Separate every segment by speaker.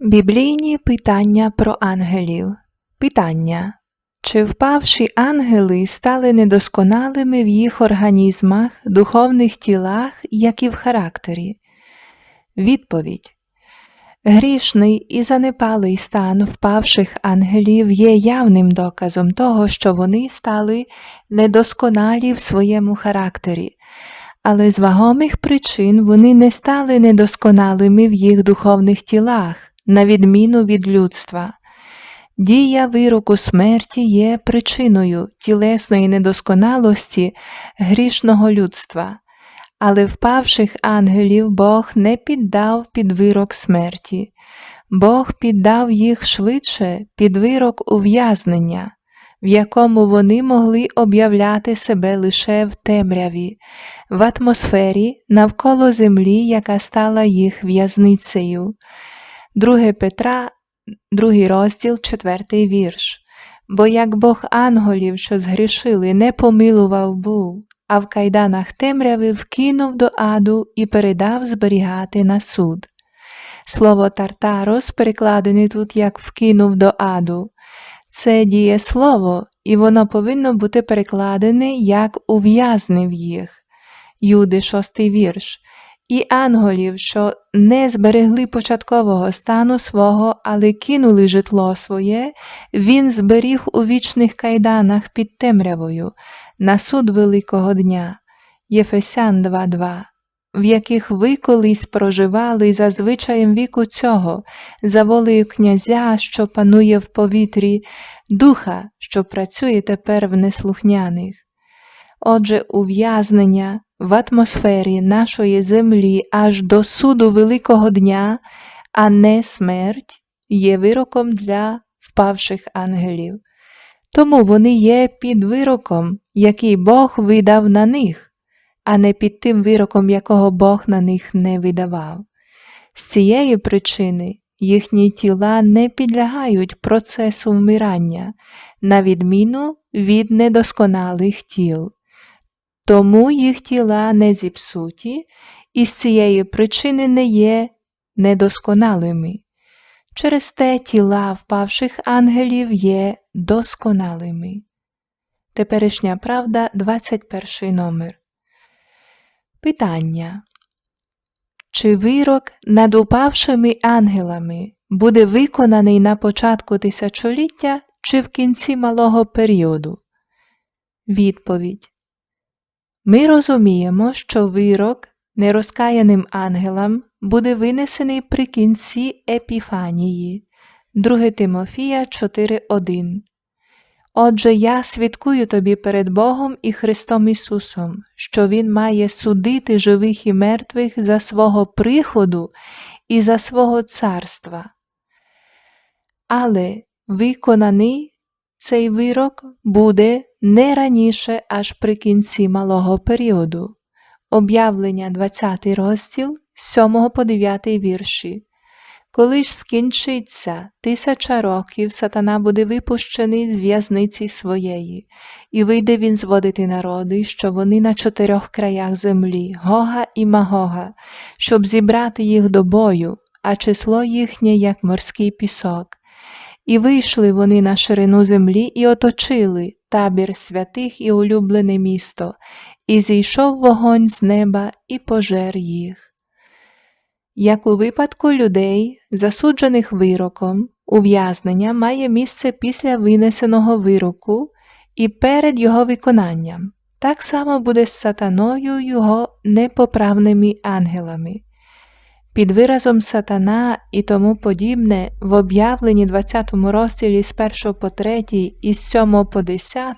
Speaker 1: Біблійні питання про ангелів. Питання. Чи впавші ангели стали недосконалими в їх організмах, духовних тілах, як і в характері? Відповідь. Грішний і занепалий стан впавших ангелів є явним доказом того, що вони стали недосконалі в своєму характері, але з вагомих причин вони не стали недосконалими в їх духовних тілах, на відміну від людства. Дія вироку смерті є причиною тілесної недосконалості грішного людства, але впавших ангелів Бог не піддав під вирок смерті, Бог піддав їх швидше під вирок ув'язнення, в якому вони могли об'являти себе лише в темряві, в атмосфері навколо землі, яка стала їх в'язницею. 2 Петра, 2 розділ, 4 вірш. Бо як Бог ангелів, що згрішили, не помилував був, а в кайданах темряви вкинув до аду і передав зберігати на суд. Слово тартарос перекладене тут як вкинув до аду. Це дієслово, і воно повинно бути перекладене як ув'язнив їх. Юди, шостий вірш і анголів, що не зберегли початкового стану свого, але кинули житло своє, він зберіг у вічних кайданах під темрявою на суд Великого дня. Єфесян 2.2 в яких ви колись проживали за звичаєм віку цього, за волею князя, що панує в повітрі, духа, що працює тепер в неслухняних. Отже, ув'язнення в атмосфері нашої землі аж до суду Великого дня, а не смерть, є вироком для впавших ангелів. Тому вони є під вироком, який Бог видав на них, а не під тим вироком, якого Бог на них не видавав. З цієї причини їхні тіла не підлягають процесу вмирання, на відміну від недосконалих тіл тому їх тіла не зіпсуті і з цієї причини не є недосконалими. Через те тіла впавших ангелів є досконалими. Теперішня правда, 21 номер. Питання. Чи вирок над упавшими ангелами буде виконаний на початку тисячоліття чи в кінці малого періоду? Відповідь. Ми розуміємо, що вирок нерозкаяним ангелам буде винесений при кінці Епіфанії 2 Тимофія 4.1. Отже, я свідкую тобі перед Богом і Христом Ісусом, що Він має судити живих і мертвих за свого приходу і за свого царства. Але виконаний цей вирок буде не раніше аж при кінці малого періоду. Об'явлення 20 розділ 7 по 9 вірші. Коли ж скінчиться тисяча років, сатана буде випущений з в'язниці своєї, і вийде він зводити народи, що вони на чотирьох краях землі, Гога і Магога, щоб зібрати їх до бою, а число їхнє, як морський пісок. І вийшли вони на ширину землі і оточили табір святих і улюблене місто, і зійшов вогонь з неба і пожер їх. Як у випадку людей, засуджених вироком, ув'язнення має місце після винесеного вироку і перед його виконанням, так само буде з сатаною його непоправними ангелами. Під виразом сатана і тому подібне в об'явленні 20 розділі з 1 по 3 і з 7 по 10,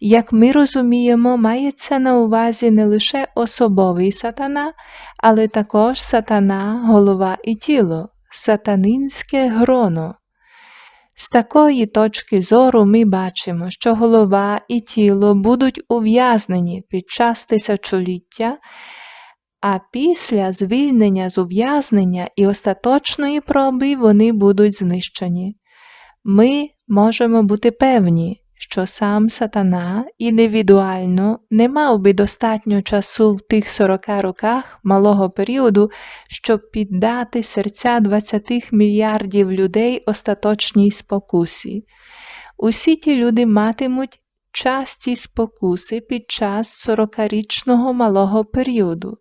Speaker 1: як ми розуміємо, мається на увазі не лише особовий сатана, але також сатана, голова і тіло, сатанинське гроно. З такої точки зору ми бачимо, що голова і тіло будуть ув'язнені під час тисячоліття а після звільнення з ув'язнення і остаточної проби вони будуть знищені. Ми можемо бути певні, що сам сатана індивідуально не мав би достатньо часу в тих 40 роках малого періоду, щоб піддати серця 20 мільярдів людей остаточній спокусі. Усі ті люди матимуть часті спокуси під час 40-річного малого періоду.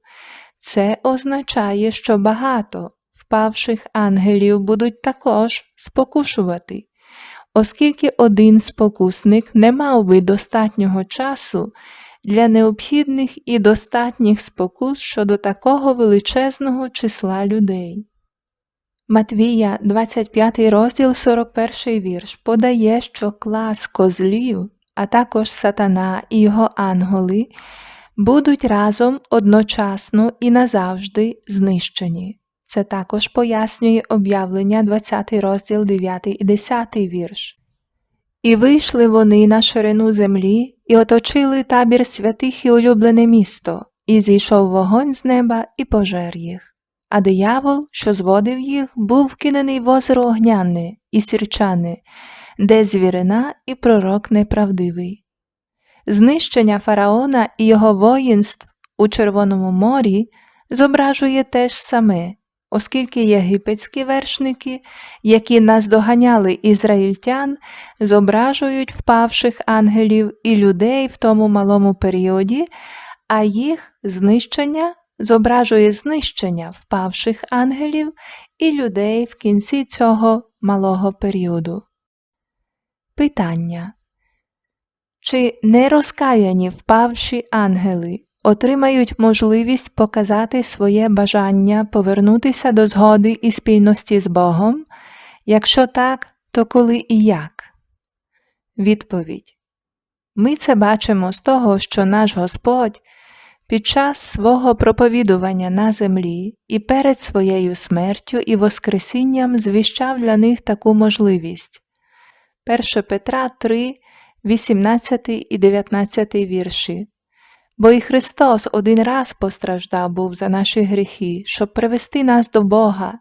Speaker 1: Це означає, що багато впавших ангелів будуть також спокушувати, оскільки один спокусник не мав би достатнього часу для необхідних і достатніх спокус щодо такого величезного числа людей. Матвія, 25 розділ, 41 вірш, подає, що клас козлів, а також сатана і його ангели будуть разом одночасно і назавжди знищені. Це також пояснює об'явлення 20 розділ 9 і 10 вірш. І вийшли вони на ширину землі і оточили табір святих і улюблене місто, і зійшов вогонь з неба і пожер їх. А диявол, що зводив їх, був вкинений в озеро огняне і сірчане, де звірина і пророк неправдивий. Знищення фараона і його воїнств у Червоному морі зображує теж саме, оскільки єгипетські вершники, які наздоганяли ізраїльтян, зображують впавших ангелів і людей в тому малому періоді, а їх знищення зображує знищення впавших ангелів і людей в кінці цього малого періоду. Питання Чи нерозкаяні впавші ангели отримають можливість показати своє бажання повернутися до згоди і спільності з Богом? Якщо так, то коли і як? Відповідь Ми це бачимо з того, що наш Господь під час свого проповідування на землі і перед своєю смертю і Воскресінням звіщав для них таку можливість. 1 Петра 3, 18 і 19 вірші. Бо і Христос один раз постраждав був за наші гріхи, щоб привести нас до Бога,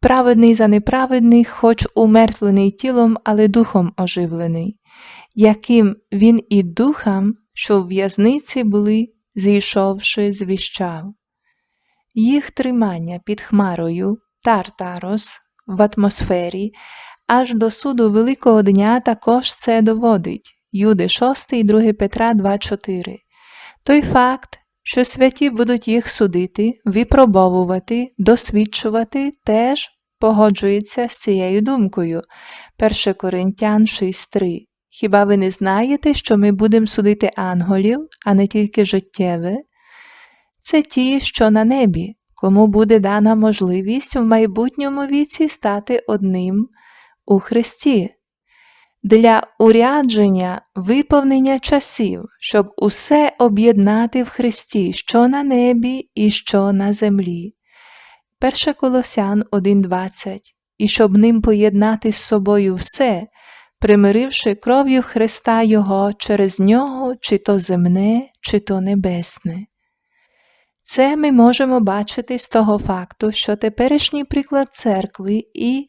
Speaker 1: праведний за неправедних, хоч умертвлений тілом, але духом оживлений, яким Він і духам, що в в'язниці були, зійшовши, звіщав. Їх тримання під хмарою Тартарос в атмосфері аж до суду Великого дня також це доводить Юди 6 і 2 Петра 2.4. Той факт, що святі будуть їх судити, випробовувати, досвідчувати, теж погоджується з цією думкою 1 Коринтян 6.3. Хіба ви не знаєте, що ми будемо судити ангелів, а не тільки життєве? Це ті, що на небі, кому буде дана можливість в майбутньому віці стати одним у Христі, для урядження виповнення часів, щоб усе об'єднати в Христі, що на небі і що на землі. 1 Колосян 1.20 І щоб ним поєднати з собою все, примиривши кров'ю Христа Його через нього, чи то земне, чи то небесне. Це ми можемо бачити з того факту, що теперішній приклад церкви і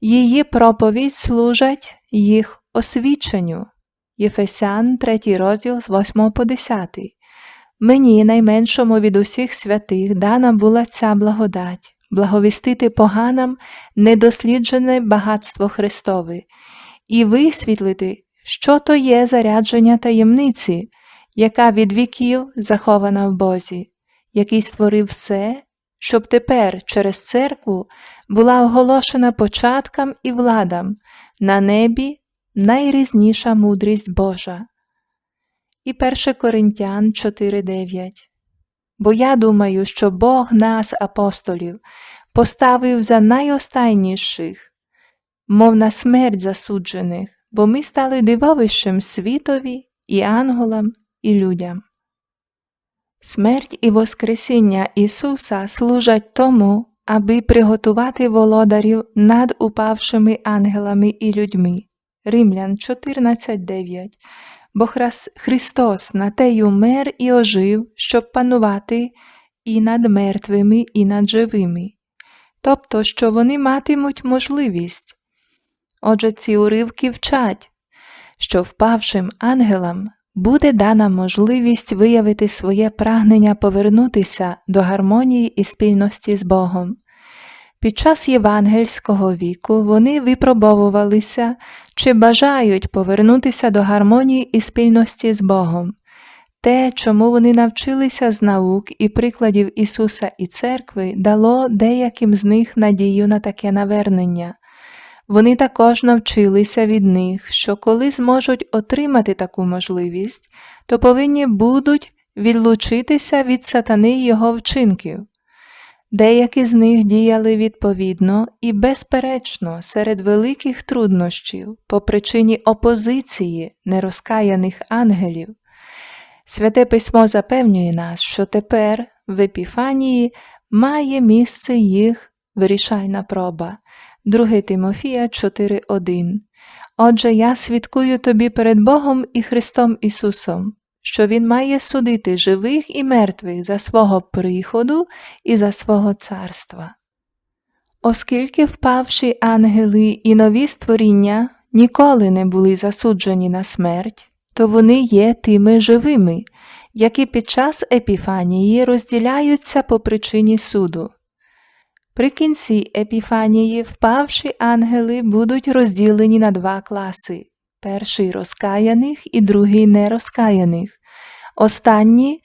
Speaker 1: її проповідь служать їх освіченню. Єфесян 3 розділ з 8 по 10. Мені, найменшому від усіх святих, дана була ця благодать, благовістити поганам недосліджене багатство Христове і висвітлити, що то є зарядження таємниці, яка від віків захована в Бозі, який створив все, щоб тепер через церкву була оголошена початкам і владам на небі найрізніша мудрість Божа. І 1 Коринтян 4.9 Бо я думаю, що Бог нас, апостолів, поставив за найостайніших, мов на смерть засуджених, бо ми стали дивовищем світові і ангелам, і людям. Смерть і Воскресіння Ісуса служать тому, аби приготувати володарів над упавшими ангелами і людьми. Римлян 14.9 Бо Христос на те й умер і ожив, щоб панувати і над мертвими, і над живими, тобто, що вони матимуть можливість. Отже, ці уривки вчать, що впавшим ангелам буде дана можливість виявити своє прагнення повернутися до гармонії і спільності з Богом. Під час євангельського віку вони випробовувалися, чи бажають повернутися до гармонії і спільності з Богом. Те, чому вони навчилися з наук і прикладів Ісуса і Церкви, дало деяким з них надію на таке навернення. Вони також навчилися від них, що коли зможуть отримати таку можливість, то повинні будуть відлучитися від сатани його вчинків. Деякі з них діяли відповідно і безперечно серед великих труднощів по причині опозиції нерозкаяних ангелів. Святе письмо запевнює нас, що тепер в Епіфанії має місце їх вирішальна проба. 2 Тимофія 4.1 Отже, я свідкую тобі перед Богом і Христом Ісусом, що Він має судити живих і мертвих за свого приходу і за свого царства. Оскільки впавші ангели і нові створіння ніколи не були засуджені на смерть, то вони є тими живими, які під час епіфанії розділяються по причині суду. При кінці епіфанії впавші ангели будуть розділені на два класи перший розкаяних і другий нерозкаяних. Останні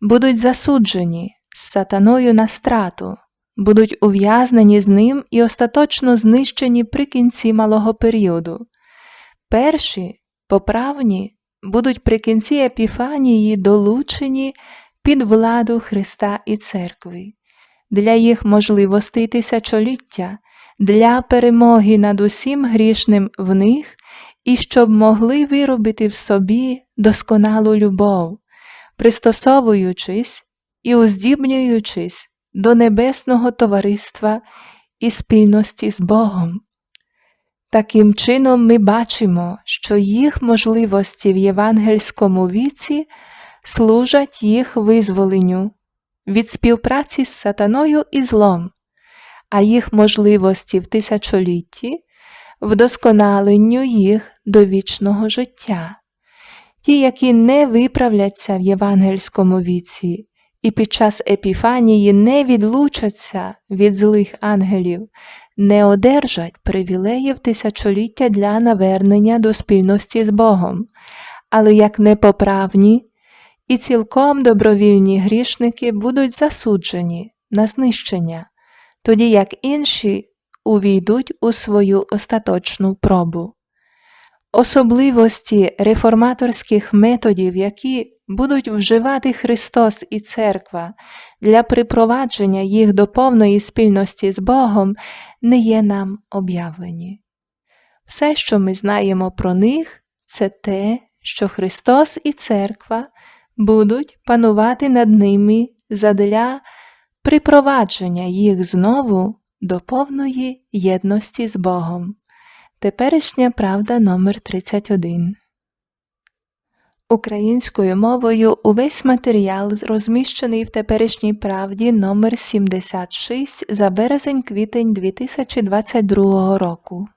Speaker 1: будуть засуджені з сатаною на страту, будуть ув'язнені з ним і остаточно знищені при кінці малого періоду. Перші, поправні, будуть при кінці епіфанії долучені під владу Христа і Церкви для їх можливостей тисячоліття, для перемоги над усім грішним в них і щоб могли виробити в собі досконалу любов, пристосовуючись і уздібнюючись до небесного товариства і спільності з Богом. Таким чином ми бачимо, що їх можливості в євангельському віці служать їх визволенню від співпраці з сатаною і злом, а їх можливості в тисячолітті вдосконаленню їх до вічного життя. Ті, які не виправляться в євангельському віці і під час епіфанії не відлучаться від злих ангелів, не одержать привілеїв тисячоліття для навернення до спільності з Богом, але як непоправні і цілком добровільні грішники будуть засуджені на знищення, тоді як інші увійдуть у свою остаточну пробу. Особливості реформаторських методів, які будуть вживати Христос і Церква для припровадження їх до повної спільності з Богом, не є нам об'явлені. Все, що ми знаємо про них, це те, що Христос і Церква будуть панувати над ними задля припровадження їх знову до повної єдності з Богом. Теперішня правда номер 31 Українською мовою увесь матеріал розміщений в теперішній правді номер 76 за березень-квітень 2022 року.